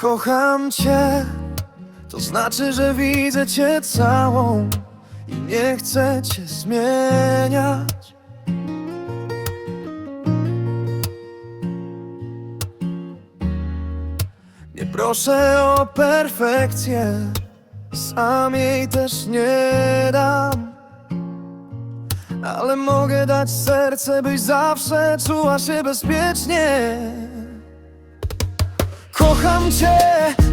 Kocham cię, to znaczy, że widzę cię całą i nie chcę cię zmieniać. Nie proszę o perfekcję, sam jej też nie dam. Ale mogę dać serce, byś zawsze czuła się bezpiecznie. Kocham cię,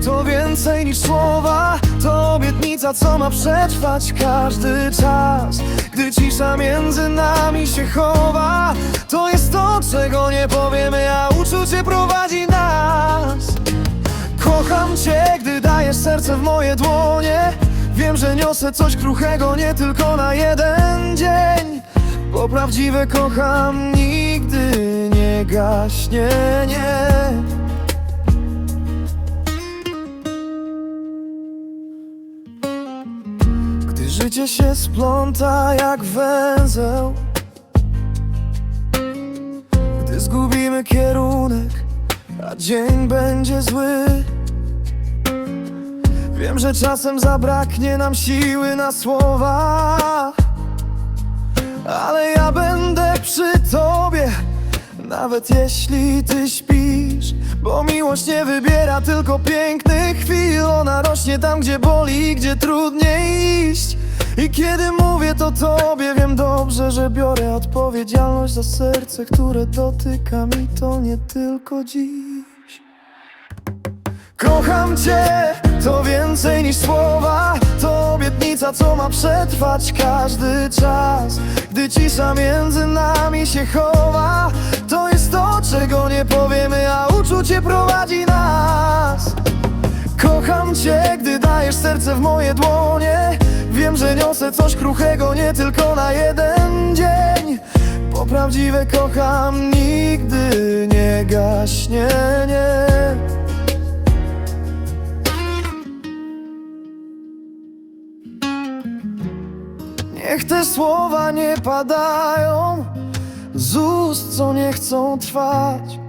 to więcej niż słowa To obietnica, co ma przetrwać każdy czas. Gdy cisza między nami się chowa To jest to, czego nie powiemy, a uczucie prowadzi nas. Kocham cię, gdy dajesz serce w moje dłonie. Wiem, że niosę coś kruchego nie tylko na jeden dzień. Bo prawdziwe kocham nigdy nie gaśnie, nie Gdy życie się spląta jak węzeł. Gdy zgubimy kierunek, a dzień będzie zły. Wiem, że czasem zabraknie nam siły na słowa Ale ja będę przy tobie Nawet jeśli ty śpisz Bo miłość nie wybiera tylko pięknych chwil. Ona rośnie tam, gdzie boli, gdzie trudniej iść. I kiedy mówię to tobie Wiem dobrze, że biorę odpowiedzialność za serce Które dotyka mi. To nie tylko dziś. Kocham cię, to więcej niż słowa. To obietnica, co ma przetrwać każdy czas. Gdy cisza między nami się chowa To jest to, czego nie powiemy, uczucie prowadzi nas. Kocham cię, gdy dajesz serce w moje dłonie. Wiem, że niosę coś kruchego nie tylko na jeden dzień. Bo prawdziwe kocham nigdy nie gaśnie, nie. Niech te słowa nie padają z ust, co nie chcą trwać.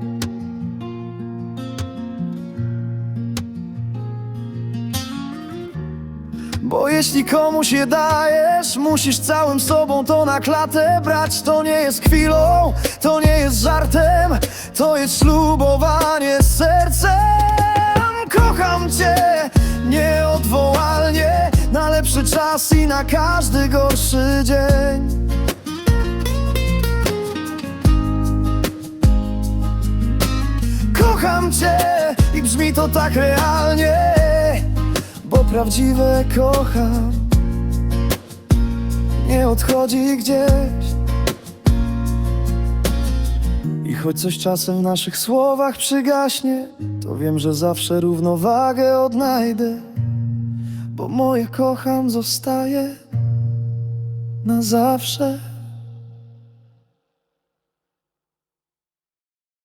Bo jeśli komuś je dajesz, musisz całym sobą to na klatę brać. To nie jest chwilą, to nie jest żartem, to jest ślubowanie z sercem. Kocham cię nieodwołalnie, na lepszy czas i na każdy gorszy dzień. Kocham cię i brzmi to tak realnie prawdziwe kocham. Nie odchodzi gdzieś. I choć coś czasem w naszych słowach przygaśnie To wiem, że zawsze równowagę odnajdę Bo moje kocham zostaje na zawsze